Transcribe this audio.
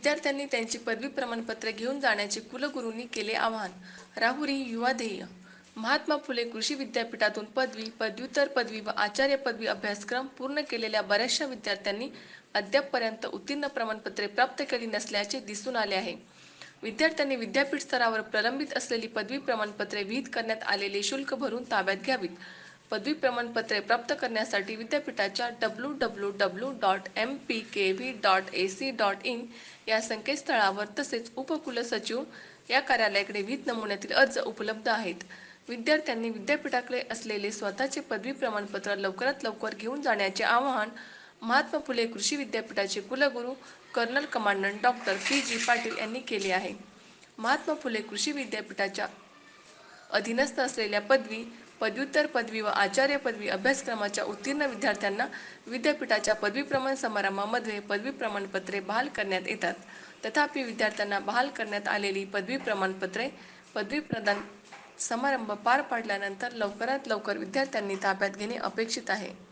विद्यार्थ्यांनी त्यांची पदवी प्रमाणपत्रे घेऊन जाण्याचे कुलगुरूंनी केले आवाहन. राहुरी युवा ध्येय. महात्मा फुले कृषी विद्यापीठातून पदवी पदव्युत्तर पदवी व आचार्य पदवी अभ्यासक्रम पूर्ण केलेल्या बऱ्याचशा विद्यार्थ्यांनी अद्यापपर्यंत उत्तीर्ण प्रमाणपत्रे प्राप्त केली नसल्याचे दिसून आले आहे. विद्यार्थ्यांनी विद्यापीठ स्तरावर प्रलंबित असलेली पदवी प्रमाणपत्रे विहित करण्यात आलेले शुल्क भरून ताब्यात घ्यावीत. पदवी प्रमाणपत्रे प्राप्त करण्यासाठी विद्यापीठाच्या W W W dot M P K V dot A C dot in या संकेतस्थळावर तसेच उपकुलसचिव या कार्यालयाकडे विहित नमुन्यातील अर्ज उपलब्ध आहेत. विद्यार्थ्यांनी विद्यापीठाकडे असलेले स्वतःचे पदवी प्रमाणपत्र लवकरात लवकर घेऊन जाण्याचे आवाहन महात्मा फुले कृषी विद्यापीठाचे कुलगुरू colonel commandant doctor P. G. Patil यांनी केले आहे. महात्मा फुले कृषी विद्यापीठाच्या अधीनस्थ असलेल्या पदवी पदव्युत्तर पदवी व आचार्य पदवी अभ्यासक्रमाच्या उत्तीर्ण विद्यार्थ्यांना विद्यापीठाच्या पदवी प्रमाण समारंभामध्ये पदवी प्रमाणपत्रे बहाल करण्यात येतात. तथापि विद्यार्थ्यांना बहाल करण्यात आलेली पदवी प्रमाणपत्रे पदवी प्रदान समारंभ पार पाडल्यानंतर लवकरात लवकर विद्यार्थ्यांनी ताब्यात घेणे अपेक्षित आहे.